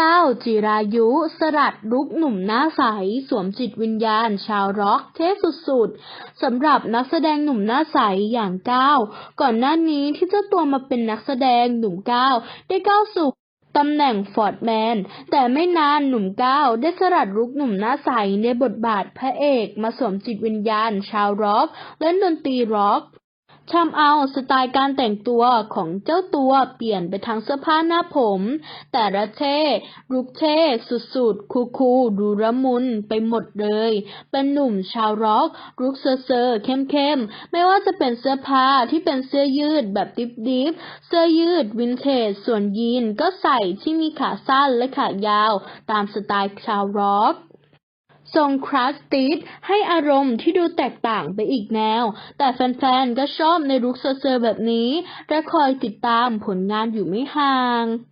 ก้าวจิรายุ สลัดลุกหนุ่มหน้าใส สวมจิตวิญญาณ ชาวร็อกเท่สุดๆสำหรับนักแสดงหนุ่มหน้าใสอย่างก้าวก่อนหน้านี้ที่เจ้าตัวมาเป็นนักแสดงหนุ่มก้าวได้ก้าวสู่ตำแหน่งฟอร์ดแมน แต่ไม่นานหนุ่มก้าวได้สลัดลุกหนุ่มหน้าใสในบทบาทพระเอกมาสวมจิตวิญญาณ ชาวร็อกเล่นดนตรีร็อก ทำเอาสไตล์การแต่งตัวของเจ้าตัวเปลี่ยนไปทั้งเสื้อผ้าหน้าผม แต่ละเท่ลุกเท่สุดๆ คูลๆดูระมุนไปหมดเลย เป็นหนุ่มชาวร็อกลุกเซอร์ๆเข้มๆ ไม่ว่าจะเป็นเสื้อผ้าที่เป็นเสื้อยืดแบบดิบๆเสื้อยืดวินเทจส่วนยีนก็ใส่ที่มีขาสั้นและขายาว ตามสไตล์ชาวร็อก ทรงคลาสติดให้อารมณ์ที่ดูแตกต่างไปอีกแนว แต่แฟนๆ ก็ชอบในลุคเซอร์แบบนี้ และคอยติดตามผลงานอยู่ไม่ห่าง